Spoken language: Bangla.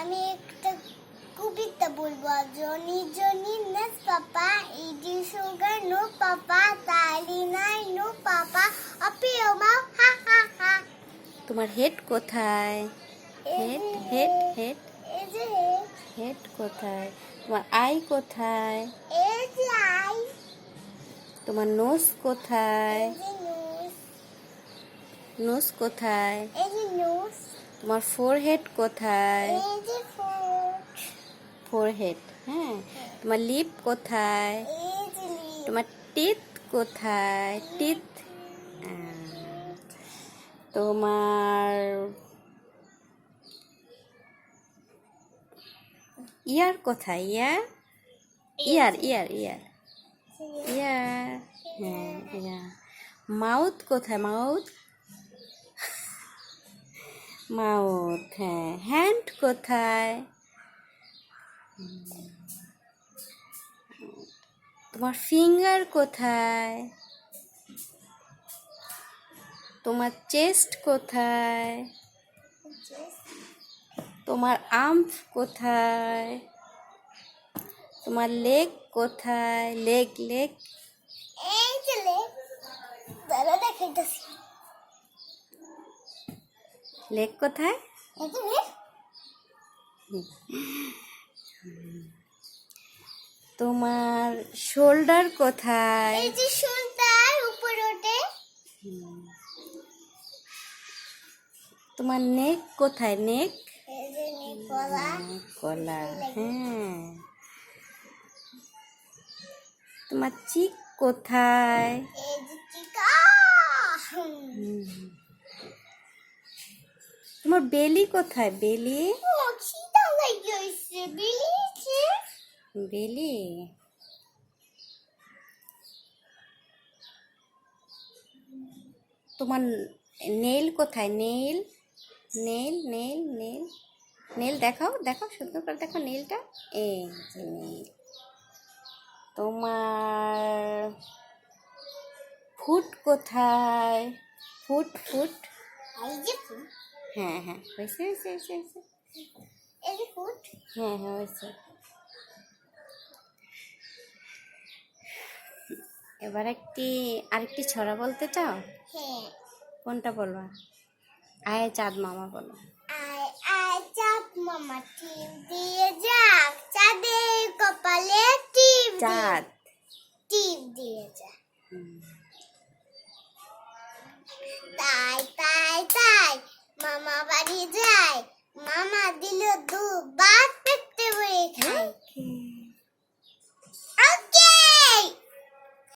আমি একটা কবিতা বলব। জনি জনি নাস পাপা ইডি সুগার নো পাপা তালি নাই নো পাপা আপি ওমা হা হা হা। তোমার হেড কোথায়? হেড হেড হেড হেড কোথায়? তোমার আই কোথায়? তোমার নোস কোথায়? নোস কোথায়? নোস ফুট ফোরহেড হ্যাঁ। তোমার লিপ কোথায়? তোমার টিথ কোথায়? টিথ তোমার ইয়ার কোথায়? ইয়ার ইয়ার ইয়ার ইয়ার ইয়ার হ্যাঁ ইয়ার মাউথ কোথায়? মাউথ মাউথ হ্যাঁ হ্যান্ড কোথায় তোমার ফিঙ্গার কোথায় তোমার চেস্ট কোথায় তোমার আর্মস কোথায় তোমার লেগ কোথায় লেগ লেগ এই যে লেপ দাঁড়া দেখাইতেছি লেগ কোথায়? তোমার শোল্ডার কোথায়? এই যে উপর ওঠে। তোমার নেক কোথায়? নেক? গলা হ্যাঁ। তোমার চিক কোথায়? তোমার বেলি কোথায়? বেলি? বেলি? তোমার নেল কোথায়? Nail? Nail nail nail. Nail দেখাও দেখাও, সুন্দর করে দেখো নেলটা। এই যে নেল। তোমার ফুট কোথায়? Foot foot. হ্যাঁ হ্যাঁ। হয়েছে হয়েছে হয়েছে হয়েছে। হ্যাঁ হ্যাঁ হয়েছে। এবার একটি আরেকটি ছড়া বলতে চাও? হ্যাঁ। কোনটা বলবা? আয় চাঁদ মামা বলো। আয় আয় চাঁদ মামা টিপ দিয়ে যাক। চাঁদের কপালে টিপ চাঁদ। টিপ দিয়ে যাক তাই মামা বাড়ি যায়। মামা দিল দু বাত